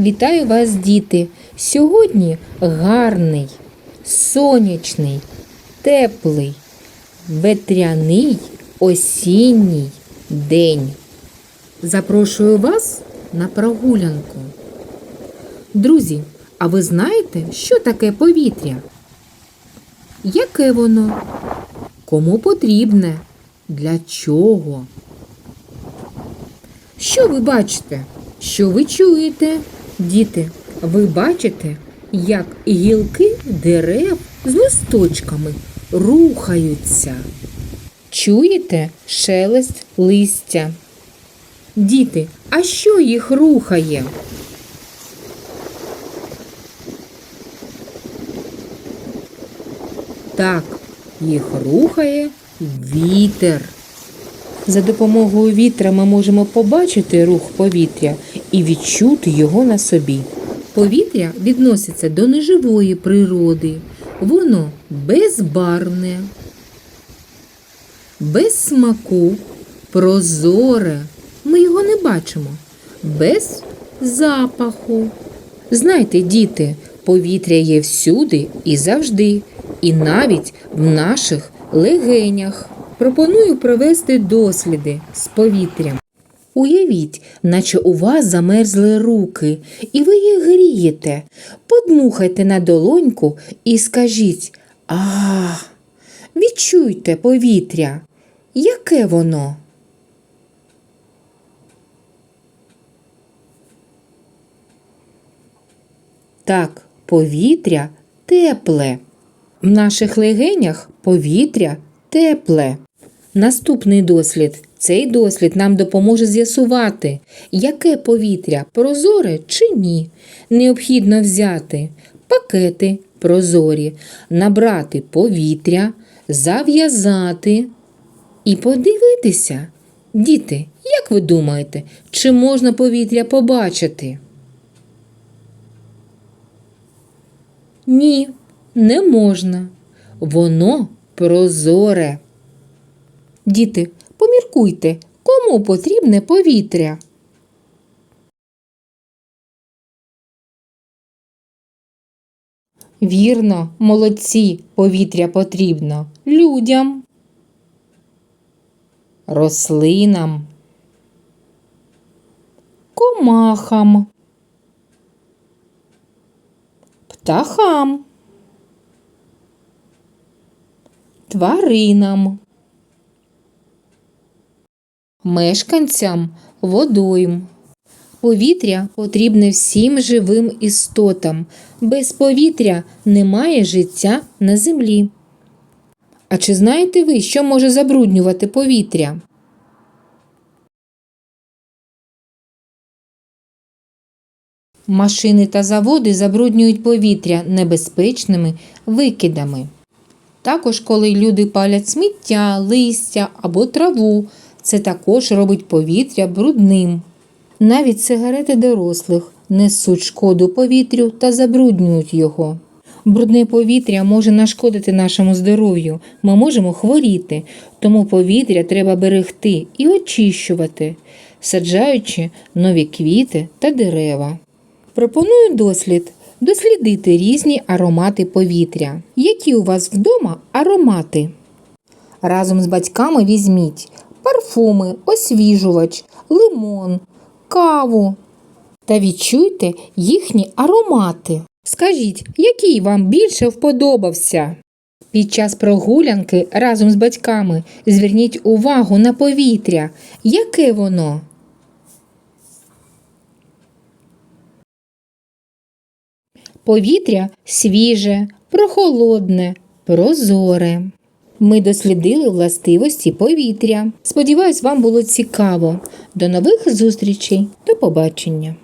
Вітаю вас, діти! Сьогодні гарний, сонячний, теплий, ветряний осінній день. Запрошую вас на прогулянку. Друзі, а ви знаєте, що таке повітря? Яке воно? Кому потрібне? Для чого? Що ви бачите? Що ви чуєте? Діти, ви бачите, як гілки дерев з листочками рухаються. Чуєте шелест листя? Діти, а що їх рухає? Так, їх рухає вітер. За допомогою вітра ми можемо побачити рух повітря і відчути його на собі. Повітря відноситься до неживої природи. Воно безбарвне, без смаку, прозоре. Ми його не бачимо, без запаху. Знайте, діти, повітря є всюди і завжди, і навіть в наших легенях. Пропоную провести досліди з повітрям. Уявіть, наче у вас замерзли руки, і ви їх грієте. Подмухайте на долоньку і скажіть А, відчуйте повітря. Яке воно? Так, повітря тепле. В наших легенях повітря тепле. Наступний дослід. Цей дослід нам допоможе з'ясувати, яке повітря прозоре чи ні. Необхідно взяти пакети прозорі, набрати повітря, зав'язати і подивитися. Діти, як ви думаєте, чи можна повітря побачити? Ні, не можна. Воно прозоре. Діти, поміркуйте, кому потрібне повітря? Вірно, молодці, повітря потрібно людям, рослинам, комахам, птахам, тваринам, мешканцям водойм. Повітря потрібне всім живим істотам. Без повітря немає життя на землі. А чи знаєте ви, що може забруднювати повітря? Машини та заводи забруднюють повітря небезпечними викидами. Також, коли люди палять сміття, листя або траву, це також робить повітря брудним. Навіть сигарети дорослих несуть шкоду повітрю та забруднюють його. Брудне повітря може нашкодити нашому здоров'ю. Ми можемо хворіти, тому повітря треба берегти і очищувати, саджаючи нові квіти та дерева. Пропоную дослід дослідити різні аромати повітря. Які у вас вдома аромати? Разом з батьками візьміть парфуми, освіжувач, лимон, каву та відчуйте їхні аромати. Скажіть, який вам більше вподобався? Під час прогулянки разом з батьками зверніть увагу на повітря. Яке воно? Повітря свіже, прохолодне, прозоре. Ми дослідили властивості повітря. Сподіваюсь, вам було цікаво. До нових зустрічей. До побачення!